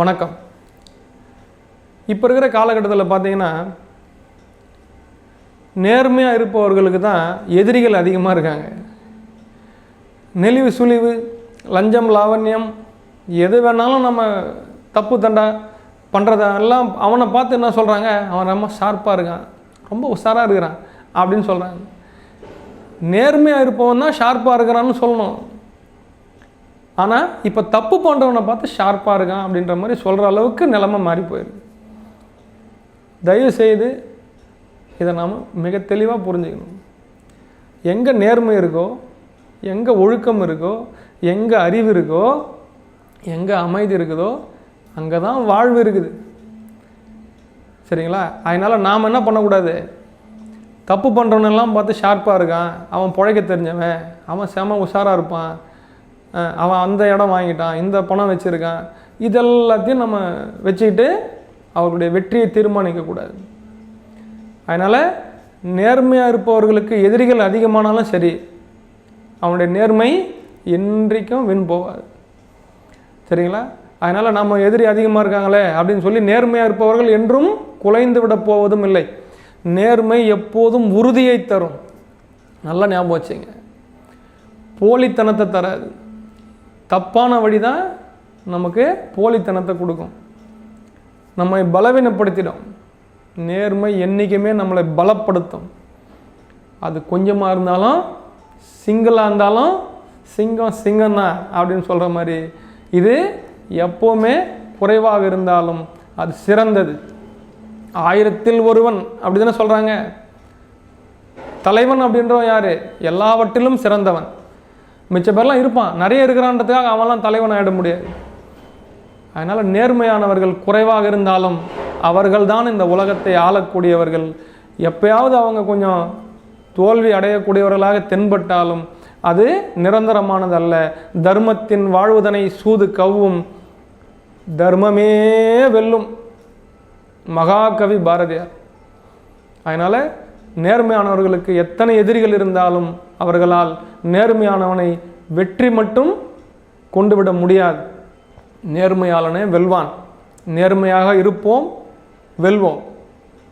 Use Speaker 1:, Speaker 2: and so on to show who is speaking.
Speaker 1: வணக்கம். இப்போ இருக்கிற காலகட்டத்தில் பார்த்தீங்கன்னா நேர்மையாக இருப்பவர்களுக்கு தான் எதிரிகள் அதிகமாக இருக்காங்க. நெளிவு சுழிவு லஞ்சம் லாவண்யம் எது வேணாலும் நம்ம தப்பு தண்டா பண்ணுறதெல்லாம் அவனை பார்த்து என்ன சொல்கிறாங்க அவன் ரொம்ப ஷார்ப்பாக இருக்கான். ரொம்ப உஷாராக இருக்கிறான் அப்படின்னு சொல்கிறாங்க நேர்மையாக இருப்பவன் தான் ஷார்ப்பாக இருக்கிறான்னு சொல்லணும். ஆனால் இப்போ தப்பு பண்ணுறவனை பார்த்து ஷார்ப்பாக இருக்கான் அப்படின்ற மாதிரி சொல்கிற அளவுக்கு நிலைமை மாறி போயிருக்கு தயவு செய்து இதை நாம் மிக தெளிவாக புரிஞ்சுக்கணும். எங்கே நேர்மை இருக்கோ எங்கே ஒழுக்கம் இருக்கோ எங்கே அறிவு இருக்கோ எங்கே அமைதி இருக்குதோ அங்கே தான் வாழ்வு இருக்குது. சரிங்களா? அதனால் நாம் என்ன பண்ணக்கூடாது? தப்பு பண்ணுறவனெல்லாம் பார்த்து ஷார்ப்பாக இருக்கான். அவன் பிழைக்க தெரிஞ்சவன். அவன் செம உஷாராக இருப்பான். அவன் அந்த இடம் வாங்கிட்டான் இந்த பணம் வச்சுருக்கான். இதெல்லாத்தையும் நம்ம வச்சுக்கிட்டு அவர்களுடைய வெற்றியை தீர்மானிக்கக்கூடாது. அதனால் நேர்மையாக இருப்பவர்களுக்கு எதிரிகள் அதிகமானாலும் சரி அவனுடைய நேர்மை என்றைக்கும் வின் போகாது. சரிங்களா? அதனால் நம்ம எதிரி அதிகமாக இருக்காங்களே அப்படின்னு சொல்லி நேர்மையாக இருப்பவர்கள் என்றும் குலைந்து விட போவதும் இல்லை. நேர்மை எப்போதும் உறுதியை தரும். நல்லா ஞாபகம் வச்சுங்க. போலித்தனத்தை தராது. தப்பான வழி தான் நமக்கு போலித்தனத்தை கொடுக்கும். நம்மை பலவீனப்படுத்திடும். நேர்மை என்றைக்குமே நம்மளை பலப்படுத்தும். அது கொஞ்சமாக இருந்தாலும் சிங்கிளாக இருந்தாலும் சிங்கம் சிங்கம் தான் அப்படின்னு சொல்கிற மாதிரி. இது எப்போவுமே குறைவாக இருந்தாலும் அது சிறந்தது. ஆயிரத்தில் ஒருவன் அப்படி தானே சொல்கிறாங்க தலைவன் அப்படின்றவன் யார்? எல்லாவற்றிலும் சிறந்தவன். மிச்ச பேர்லாம் இருப்பான். நிறைய இருக்கிறான்றதுக்காக அவன்லாம் தலைவன் ஆகிட முடியாது. அதனால் நேர்மையானவர்கள் குறைவாக இருந்தாலும் அவர்கள்தான் இந்த உலகத்தை ஆளக்கூடியவர்கள். எப்பயாவது அவங்க கொஞ்சம் தோல்வி அடையக்கூடியவர்களாக தென்பட்டாலும் அது நிரந்தரமானதல்ல. தர்மத்தின் வாழ்வதனை சூது கவ்வும் தர்மமே வெல்லும். மகாகவி பாரதியார். அதனால் நேர்மையானவர்களுக்கு எத்தனை எதிரிகள் இருந்தாலும் அவர்களால் நேர்மையானவனை வெற்றி மட்டும் கொண்டுவிட முடியாது. நேர்மையாளனே வெல்வான். நேர்மையாக இருப்போம் வெல்வோம்.